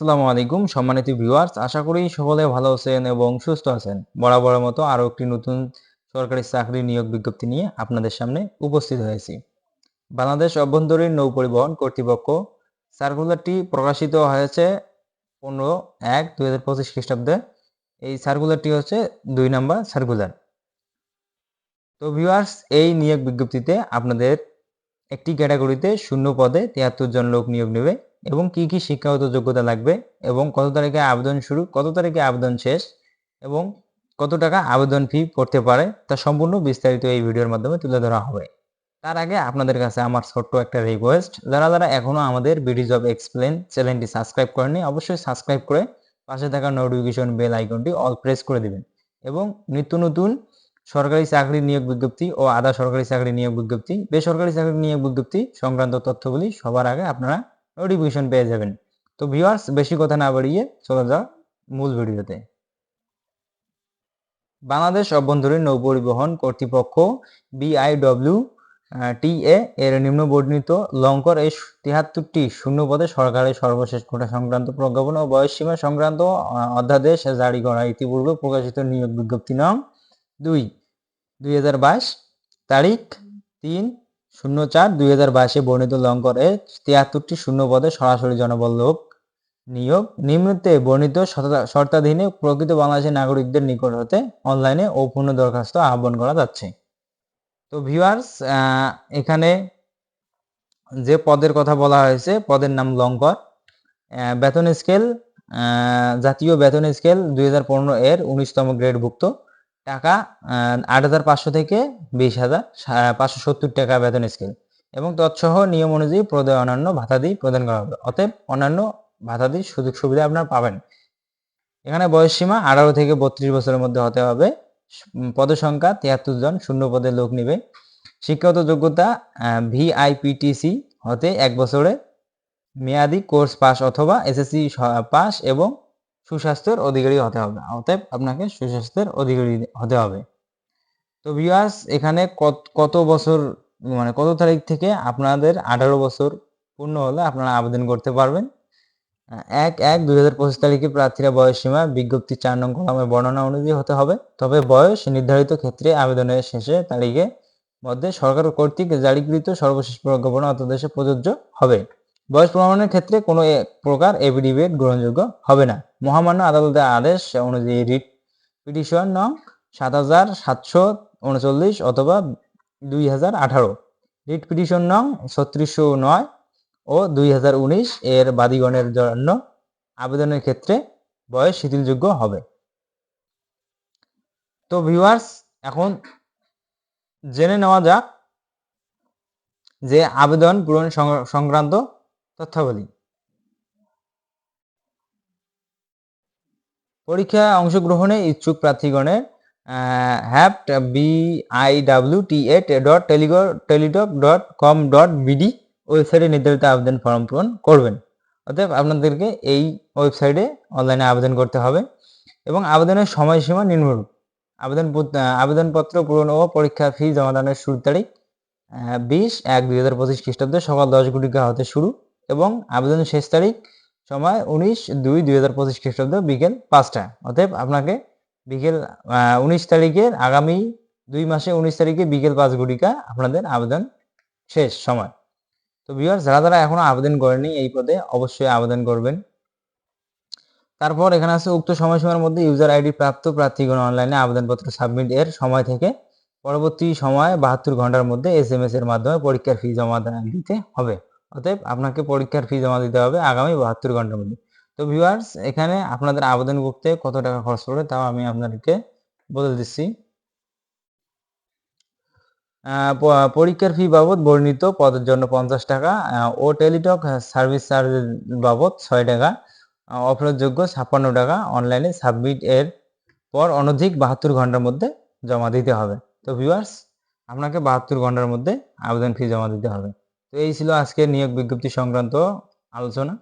আসসালামু আলাইকুম, সম্মানিত ভিউয়ার্স আশা করি সকলে ভালো আছেন এবং সুস্থ আছেন। বরাবরের মতো আরও একটি নতুন সরকারি চাকরি নিয়োগ বিজ্ঞপ্তি নিয়ে আপনাদের সামনে উপস্থিত হয়েছি। বাংলাদেশ অভ্যন্তরীণ নৌ পরিবহন কর্তৃপক্ষ সার্কুলারটি প্রকাশিত হয়েছে পনেরো এক দুই হাজার পঁচিশ খ্রিস্টাব্দে। এই সার্কুলারটি হচ্ছে দুই নাম্বার সার্কুলার। তো ভিউয়ার্স এই নিয়োগ বিজ্ঞপ্তিতে আপনাদের একটি ক্যাটাগরিতে শূন্য পদে তিয়াত্তর জন লোক নিয়োগ নেবে। এবং কি কি শিক্ষাগত যোগ্যতা লাগবে এবং কত তারিখে আবেদন শুরু, কত তারিখে আবেদন শেষ এবং কত টাকা আবেদন ফি পড়তে পারে তা সম্পূর্ণ বিস্তারিত এই ভিডিওর মাধ্যমে তুলে ধরা হবে। তার আগে আপনাদের কাছে আমার ছোট্ট একটা রিকোয়েস্ট যারা যারা এখনও আমাদের বিডি জব এক্সপ্লেন চ্যানেলটি সাবস্ক্রাইব করেনি অবশ্যই সাবস্ক্রাইব করে পাশে থাকা নোটিফিকেশন বেল আইকনটি অল প্রেস করে দিবেন এবং নিত্য নতুন সরকারি চাকরি নিয়োগ বিজ্ঞপ্তি ও আধা সরকারি চাকরি নিয়োগ বিজ্ঞপ্তি, বেসরকারি চাকরি নিয়োগ বিজ্ঞপ্তি সংক্রান্ত তথ্যগুলি সবার আগে আপনারা নোটিফিকেশন পেয়ে যাবেন। তো ভিউয়ার্স বেশি কথা না বাড়িয়ে চলে যাও মূল ভিডিওতে। বাংলাদেশ অভ্যন্তরীণ নৌ পরিবহন কর্তৃপক্ষ বিআইডব্লিউ টিএ এর নিম্ন বর্ণিত লঙ্কর এই তিয়াত্তরটি শূন্য পদে সরকারের সর্বশেষ কোটা সংক্রান্ত প্রজ্ঞাপন ও বয়সসীমা সংক্রান্ত অধ্যাদেশ জারি করা। ইতিপূর্বে প্রকাশিত নিয়োগ বিজ্ঞপ্তি নং দুই দুই তারিখ তিন শূন্য চার দুই হাজার বাইশে বর্ণিত লঙ্করে তিয়াত্তরটি শূন্য পদে সরাসরি জনবল লোক নিয়োগ। নিম্নতে বর্ণিত শর্তাধীনে প্রকৃত বাংলাদেশের নাগরিকদের নিকট হতে অনলাইনে ও পূর্ণ দরখাস্ত আহ্বান করা যাচ্ছে। তো ভিউয়ার্স এখানে যে পদের কথা বলা হয়েছে, পদের নাম লঙ্কর। বেতন স্কেল জাতীয় বেতন স্কেল দুই হাজার পনেরো এর উনিশতম গ্রেডভুক্ত টাকা আট হাজার পাঁচশো থেকে বিশ হাজার পাঁচশো সত্তর টাকা বেতন স্কেল এবং তৎসহ নিয়ম অনুযায়ী প্রদায় অন্যান্য ভাতাদি প্রদান করা হবে। অতএব অন্যান্য ভাতাদি সুযোগ সুবিধা আপনারা পাবেন। এখানে বয়স সীমা আঠারো থেকে বত্রিশ বছরের মধ্যে হতে হবে। পদসংখ্যা তিয়াত্তর জন, শূন্য পদে লোক নিবে। শিক্ষাগত যোগ্যতা ভিআইপিটিসি হতে এক বছরে মেয়াদি কোর্স পাস অথবা এসএসসি পাস এবং সুস্বাস্থ্যের অধিকারী হতে হবে। অতএব আপনাকে সুস্বাস্থ্যের অধিকারী হতে হবে। তো ভিউয়ার্স এখানে কত বছর মানে কত তারিখ থেকে আপনাদের আঠারো বছর পূর্ণ হলে আপনারা আবেদন করতে পারবেন। এক এক, দুই হাজার পঁচিশ তারিখে প্রার্থীরা বয়স সীমা, বিজ্ঞপ্তি চার নং কলামের বর্ণনা অনুযায়ী হতে হবে। তবে বয়স নির্ধারিত ক্ষেত্রে আবেদনের শেষে তারিখে মধ্যে সরকার কর্তৃক জারিকৃত সর্বশেষ প্রজ্ঞাপন অতদেশে প্রযোজ্য হবে। বয়স প্রমাণের ক্ষেত্রে কোনো প্রকার এফিডেভিট গ্রহণযোগ্য হবে না। মহামান্য আদালতের আদেশ অনুযায়ী রিট পিটিশন নং সাত হাজার সাতশো উনচল্লিশ অথবা দুই হাজার আঠারো। রিট পিটিশন নং ছত্রিশশো নয় ও দুই হাজার উনিশ এর বাদীগণের জন্য আবেদনের ক্ষেত্রে বয়স শিথিলযোগ্য হবে। তো ভিউয়ার্স এখন জেনে নেওয়া যাক যে আবেদন পূরণ সংক্রান্ত তথ্যাবলী। পরীক্ষায় অংশগ্রহণে ইচ্ছুক প্রার্থীগণের হ্যাপ্ট B I W T at dot টেলিগর Teletalk dot com dot BD ওয়েবসাইটে নির্ধারিত আবেদন ফর্ম পূরণ করবেন। অতএব আপনাদেরকে এই ওয়েবসাইটে অনলাইনে আবেদন করতে হবে এবং আবেদনের সময়সীমা নিম্নরূপ আবেদন পত- আবেদনপত্র পূরণ ও পরীক্ষা ফি জমাদানের শুরু তারিখ বিশ এক দুই হাজার পঁচিশ খ্রিস্টাব্দে সকাল দশ ঘটিকা হতে শুরু। এবং আবেদনের শেষ তারিখ সময় উনিশ দুই দুই হাজার পঁচিশ খ্রিস্টাব্দ বিকেল পাঁচটা অতএব আপনাকে বিকেল উনিশ তারিখের আগামী দুই মাসে উনিশ তারিখে বিকেল পাঁচ ঘটিকা আপনাদের আবেদন শেষ সময়। তো ভিউয়ার যারা যারা এখনও আবেদন করেনি এই পদে অবশ্যই আবেদন করবেন। তারপর এখানে আছে উক্ত সময়সীমার মধ্যে ইউজার আইডি প্রাপ্ত প্রার্থীগণ অনলাইনে আবেদনপত্র সাবমিট এর সময় থেকে পরবর্তী সময় বাহাত্তর ঘণ্টার মধ্যে এস এম এস এর মাধ্যমে পরীক্ষার ফি জমা দিতে হবে। অতএব আপনাকে পরীক্ষার ফি জমা দিতে হবে আগামী বাহাত্তর ঘণ্টার মধ্যে। তো ভিউয়ার্স এখানে আপনাদের আবেদন করতে কত টাকা খরচ পড়বে তাও আমি আপনাদেরকে বলে দিচ্ছি। পরীক্ষার ফি বাবদ বর্ণিত পদের জন্য পঞ্চাশ টাকা ও টেলিটক সার্ভিস চার্জ বাবদ ছয় টাকা আহ, অফেরতযোগ্য ছাপ্পান্ন টাকা অনলাইনে সাবমিট এর পর অনধিক বাহাত্তর ঘণ্টার মধ্যে জমা দিতে হবে। তো ভিউয়ার্স আপনাকে বাহাত্তর ঘণ্টার মধ্যে আবেদন ফি জমা দিতে হবে। তো এই ছিল আজকের নিয়োগ বিজ্ঞপ্তি সংক্রান্ত আলোচনা।